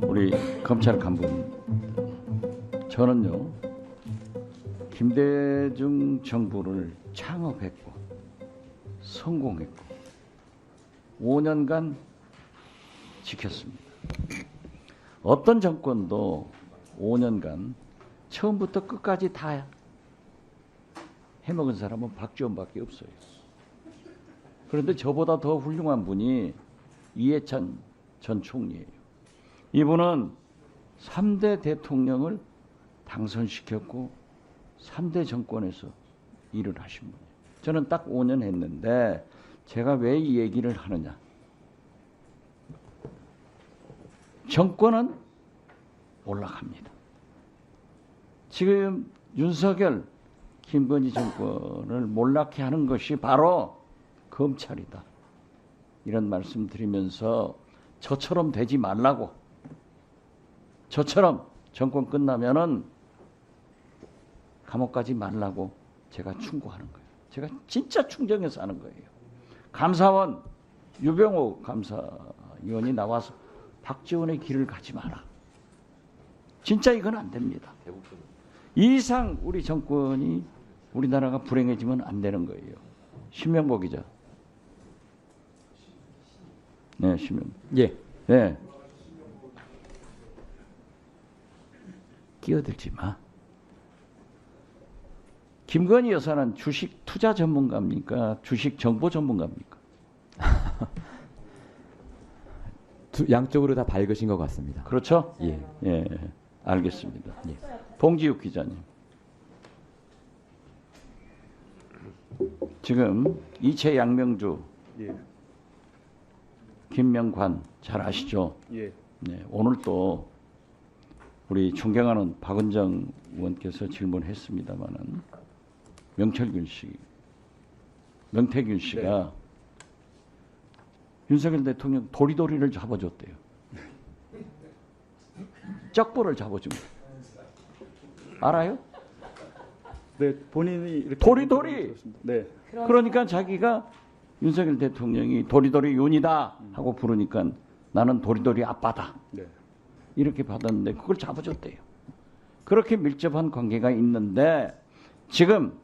우리 검찰 간부 저는요 김대중 정부를 창업했고 성공했고 5년간 지켰습니다. 어떤 정권도 5년간 처음부터 끝까지 다 해먹은 사람은 박지원밖에 없어요. 그런데 저보다 더 훌륭한 분이 이해찬 전 총리예요. 이분은 3대 대통령을 당선시켰고 3대 정권에서 일을 하신 분이에요. 저는 딱 5년 했는데 제가 왜 이 얘기를 하느냐. 정권은 올라갑니다. 지금 윤석열, 김건희 정권을 몰락해 하는 것이 바로 검찰이다. 이런 말씀 드리면서 저처럼 되지 말라고. 저처럼 정권 끝나면은 감옥 가지 말라고 제가 충고하는 거예요. 제가 진짜 충정해서 하는 거예요. 감사원 유병호 감사위원이 나와서 박지원의 길을 가지 마라. 진짜 이건 안 됩니다. 이 이상 우리 정권이 우리나라가 불행해지면 안 되는 거예요. 기자. 네, 신명. 예. 네. 끼어들지 마. 김건희 여사는 주식 투자 전문가입니까? 주식 정보 전문가입니까? 두, 양쪽으로 다 밝으신 것 같습니다. 그렇죠? 예. 예, 알겠습니다. 예. 봉지욱 기자님. 지금 이채 양명주, 예, 김명관 잘 아시죠? 예, 네, 오늘 또 우리 존경하는 박은정 의원께서 질문했습니다마는 명철균 씨, 명태균 씨가 윤석열 대통령 도리도리를 잡아줬대요. 쩍보를 잡아준 거예요. 알아요? 네 본인이 이렇게 도리도리! 네, 그러니까 자기가 윤석열 대통령이 도리도리 윤이다 하고 부르니까 나는 도리도리 아빠다. 네, 이렇게 받았는데 그걸 잡아줬대요. 그렇게 밀접한 관계가 있는데 지금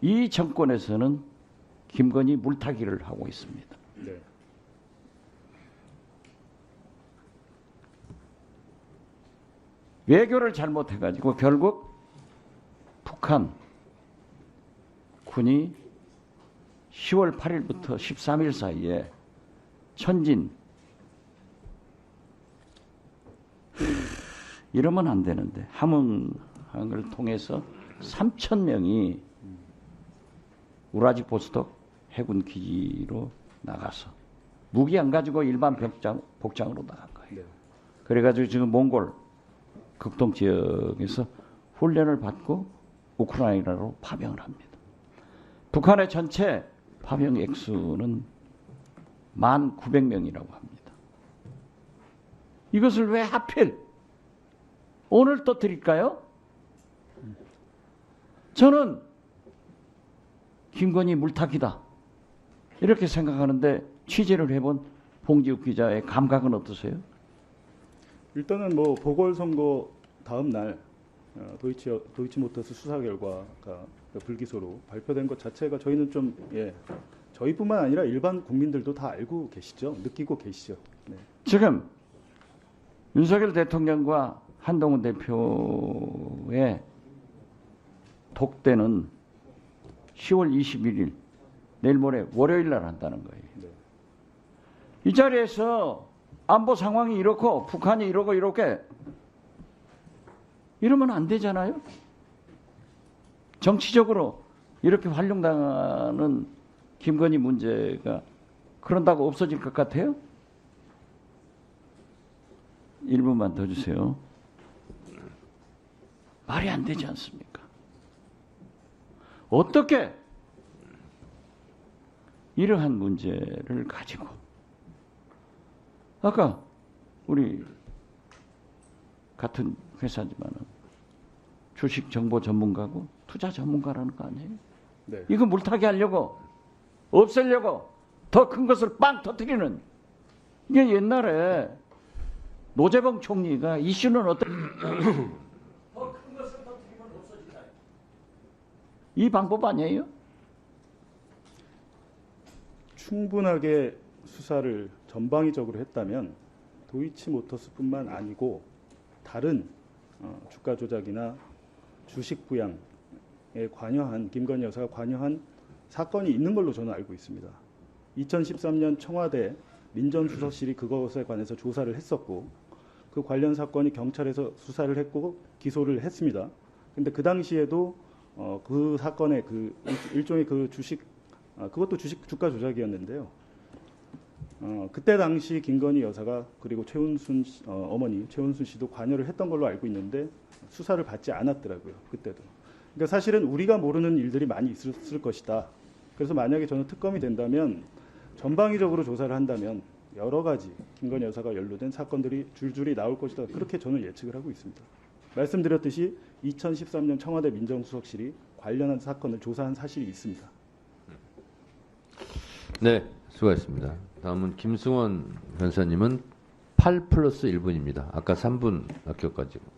이 정권에서는 김건희 물타기를 하고 있습니다. 네, 외교를 잘못해가지고 결국 북한 군이 10월 8일부터 13일 사이에 천진 이러면 안 되는데 함흥항을 통해서 3천 명이 우라지 보스톡 해군 기지로 나가서 무기 안 가지고 일반 병장 복장으로 나간 거예요. 네, 그래가지고 지금 몽골 극동 지역에서 훈련을 받고 우크라이나로 파병을 합니다. 북한의 전체 파병 액수는 1,900명이라고 합니다. 이것을 왜 하필 오늘 떠드릴까요? 저는 김건희 물타기다 이렇게 생각하는데 취재를 해본 봉지욱 기자의 감각은 어떠세요? 일단은 뭐 보궐선거 다음 날 어, 도이치 도이치모터스 수사 결과가 불기소로 발표된 것 자체가 저희는 좀 예, 저희뿐만 아니라 일반 국민들도 다 알고 계시죠, 느끼고 계시죠. 네, 지금 윤석열 대통령과 한동훈 대표의 독대는 10월 21일 내일 모레 월요일 날 한다는 거예요. 네, 이 자리에서 안보 상황이 이렇고 북한이 이러고 이렇게 이러면 안 되잖아요. 정치적으로 이렇게 활용당하는 김건희 문제가 그런다고 없어질 것 같아요? 1분만 더 주세요. 말이 안 되지 않습니까? 어떻게 이러한 문제를 가지고 아까 우리 같은 회사지만은 주식 정보 전문가고 투자 전문가라는 거 아니에요? 네, 이거 물타기 하려고 없애려고 더 큰 것을 빵 터뜨리는 이게 옛날에 노재봉 총리가 이슈는 어떤 더큰 것을 터뜨리면 없어진다. 이 방법 아니에요? 충분하게 수사를 전방위적으로 했다면 도이치모터스뿐만 아니고 다른 어, 주가 조작이나 주식 부양에 관여한 김건희 여사가 관여한 사건이 있는 걸로 저는 알고 있습니다. 2013년 청와대 민정수석실이 그것에 관해서 조사를 했었고 그 관련 사건이 경찰에서 수사를 했고 기소를 했습니다. 근데 그 당시에도 어, 그 사건의 그 일- 일종의 그 주식 아, 그것도 주식 주가 조작이었는데요. 어, 그때 당시 김건희 여사가 그리고 최은순 씨- 어, 어머니 최은순 씨도 관여를 했던 걸로 알고 있는데 수사를 받지 않았더라고요. 그때도. 그러니까 사실은 우리가 모르는 일들이 많이 있을 것이다. 그래서 만약에 저는 특검이 된다면 전방위적으로 조사를 한다면 여러 가지 김건희 여사가 연루된 사건들이 줄줄이 나올 것이다. 그렇게 저는 예측을 하고 있습니다. 말씀드렸듯이 2013년 청와대 민정수석실이 관련한 사건을 조사한 사실이 있습니다. 네, 수고하셨습니다. 다음은 김승원 변사님은 8 플러스 1분입니다. 아까 3분 아껴가지고.